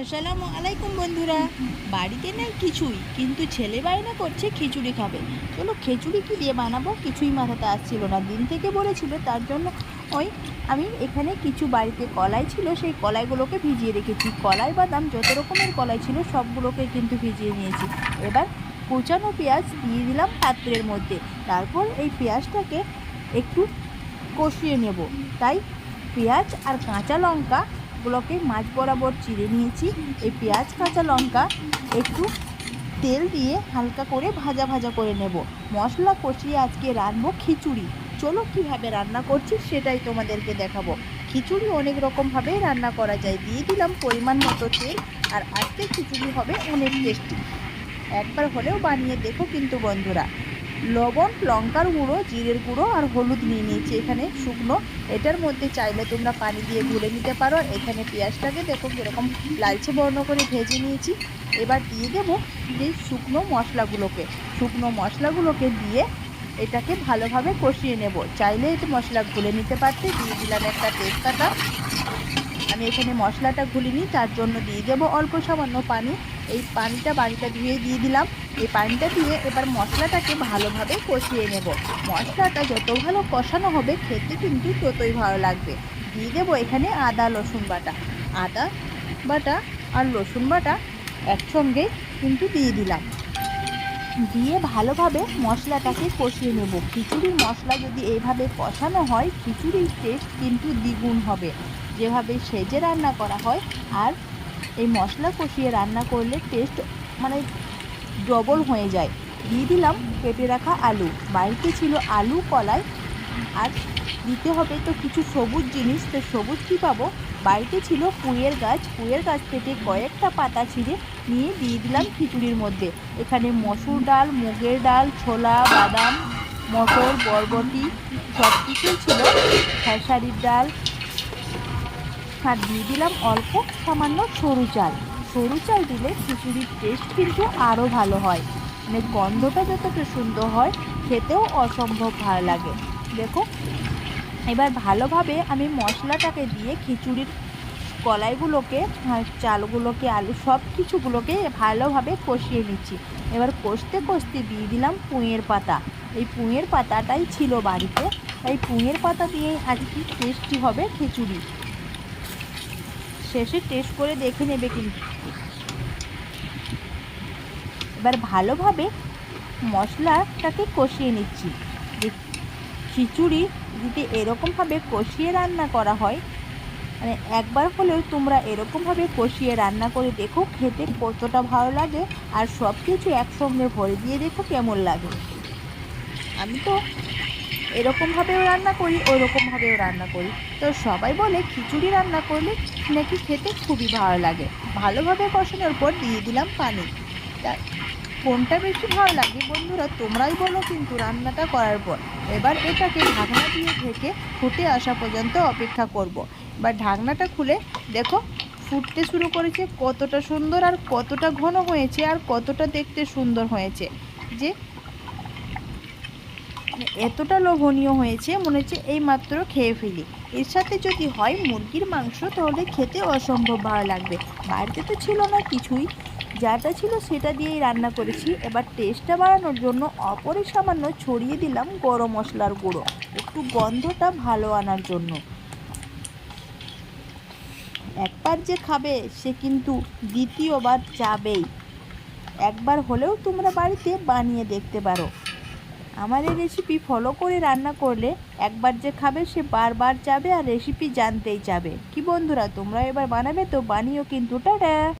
আসসালামু আলাইকুম বন্ধুরা। বাড়িতে নেই কিছুই কিন্তু ছেলে বায়না করছে খিচুড়ি খাবে। চলো খিচুড়ি কি দিয়ে বানাবো? কিছুই মাথাতে আসছিল না। দিন থেকে বলেছিল, তার জন্য ওই আমি এখানে কিছু বাড়িতে কলাই ছিল, সেই কলাইগুলোকে ভিজিয়ে রেখেছি। কলাই, বাদাম, যত রকমের কলাই ছিল, সবগুলোকে কিন্তু ভিজিয়ে নিয়েছি। এবার কুচানো পেঁয়াজ দিয়ে দিলাম পাত্রের মধ্যে। তারপর এই পেঁয়াজটাকে একটু কষিয়ে নেব। তাই পেঁয়াজ আর কাঁচা লঙ্কা গুলোকে মাছ বরাবর চিড়ে নিয়েছি। এই পেঁয়াজ, কাঁচা লঙ্কা একটু তেল দিয়ে হালকা করে ভাজা ভাজা করে নেব। মশলা কষিয়ে আজকে রাঁধবো খিচুড়ি। চলো কীভাবে রান্না করছি সেটাই তোমাদেরকে দেখাবো। খিচুড়ি অনেক রকমভাবেই রান্না করা যায়। দিয়ে দিলাম পরিমাণ মতো তেল আর আজকে খিচুড়ি হবে অনেক টেস্টি। একবার হলেও বানিয়ে দেখো কিন্তু বন্ধুরা। লবণ, লঙ্কার গুঁড়ো, জিরের গুঁড়ো আর হলুদ নিয়ে নিয়েছি। এখানে শুকনো এটার মধ্যে চাইলে তোমরা পানি দিয়ে গুলে নিতে পারো। এখানে পেঁয়াজটাকে দেখো কীরকম লালচে বর্ণ করে ভেজে নিয়েছি। এবার দিয়ে দেবো যে শুকনো মশলাগুলোকে। শুকনো মশলাগুলোকে দিয়ে এটাকে ভালোভাবে কষিয়ে নেব। চাইলে এটা মশলা গুলে নিতে পারতে। দিয়ে দিলাম একটা তেজপাতা। আমি এখানে মশলাটা গুলিনি, তার জন্য দিয়ে দেবো অল্প সামান্য পানি। এই পানিটা বাড়িটা ধুয়ে দিয়ে দিলাম। এই পানিটা দিয়ে এবার মশলাটাকে ভালোভাবে কষিয়ে নেব। মশলাটা যত ভালো কষানো হবে, খেতে কিন্তু ততই ভালো লাগবে। দিয়ে দেবো এখানে আদা, রসুন বাটা। আদা বাটা আর রসুন বাটা একসঙ্গে কিন্তু দিয়ে দিলাম। দিয়ে ভালোভাবে মশলাটাকে কষিয়ে নেব। খিচুড়ির মশলা যদি এইভাবে কষানো হয়, খিচুড়ির টেস্ট কিন্তু দ্বিগুণ হবে। যেভাবে সেজে রান্না করা হয় আর এই মশলা কষিয়ে রান্না করলে টেস্ট মানে ডবল হয়ে যায়। দিয়ে দিলাম কেটে রাখা আলু। বাড়িতে ছিল আলু, কলাই আর দিতে হবে তো কিছু সবুজ জিনিস। তো সবুজ কী পাবো? বাড়িতে ছিল পুঁয়ের গাছ। পুঁয়ের গাছ থেকে কয়েকটা পাতা ছিঁড়ে নিয়ে দিয়ে দিলাম খিচুড়ির মধ্যে। এখানে মসুর ডাল, মুগের ডাল, ছোলা, বাদাম, মটর, বরবটি সব কিছুই ছিল। খেসারির ডাল আর দিয়ে দিলাম অল্প সামান্য সরু চাল। সরু চাল দিলে খিচুড়ির টেস্ট কিন্তু আরও ভালো হয়। মানে গন্ধটা যতটা সুন্দর হয়, খেতেও অসম্ভব ভালো লাগে। দেখো এবার ভালোভাবে আমি মশলাটাকে দিয়ে খিচুড়ির কলাইগুলোকে চালগুলোকে, আলু সব কিছুগুলোকে ভালোভাবে কষিয়ে নিচ্ছি। এবার কষতে কষতে দিয়ে দিলাম পুঁয়ের পাতা। এই পুঁয়ের পাতাটাই ছিল বাড়িতে। এই পুঁয়ের পাতা দিয়েই আজকে টেস্টি হবে খিচুড়ি। শেষে টেস্ট করে দেখে নেবে কিন্তু এবার ভালোভাবে মশলাটাকে কষিয়ে নিচ্ছি। খিচুড়ি যদি এরকমভাবে কষিয়ে রান্না করা হয় মানে একবার হলেও তোমরা এরকমভাবে কষিয়ে রান্না করে দেখো, খেতে কতটা ভালো লাগে আর সব কিছু একসঙ্গে ভরে দিয়ে দেখো কেমন লাগে। আমি তো এরকমভাবেও রান্না করি ওই রকমভাবেও রান্না করি। তো সবাই বলে খিচুড়ি রান্না করলে নাকি খেতে খুবই ভালো লাগে। ভালোভাবে কষানোর পর দিয়ে দিলাম পানি। তা কোনটা বেশি ভালো লাগে বন্ধুরা, তোমরাই বলো কিন্তু রান্নাটা করার পর। এবার এটাকে ঢাকনা দিয়ে ঢেকে ফুটে আসা পর্যন্ত অপেক্ষা করব। এবার ঢাকনাটা খুলে দেখো, ফুটতে শুরু করেছে কতটা সুন্দর আর কতটা ঘন হয়েছে আর কতটা দেখতে সুন্দর হয়েছে। যে মানে এতটা লোভনীয় হয়েছে, মনে হচ্ছে এই মাত্র খেয়ে ফেলি। এর সাথে যদি হয় মুরগির মাংস, তাহলে খেতে অসম্ভব ভালো লাগবে। বাড়িতে তো ছিল না কিছুই। যাটা ছিল সেটা দিয়েই রান্না করেছি। এবার টেস্টটা বাড়ানোর জন্য অপরে সামান্য ছড়িয়ে দিলাম গরম মশলার গুঁড়ো। একটু গন্ধটা ভালো আনার জন্য। একবার যে খাবে, সে কিন্তু দ্বিতীয়বার যাবেই একবার হলেও তোমরা বাড়িতে বানিয়ে দেখতে পারো। আমার এই রেসিপি ফলো করে রান্না করলে একবার যে খাবে সে বারবার যাবে আর রেসিপি জানতেই যাবে। কি বন্ধুরা, তোমরা এবার বানাবে তো বানিও কিন্তু, টাটা!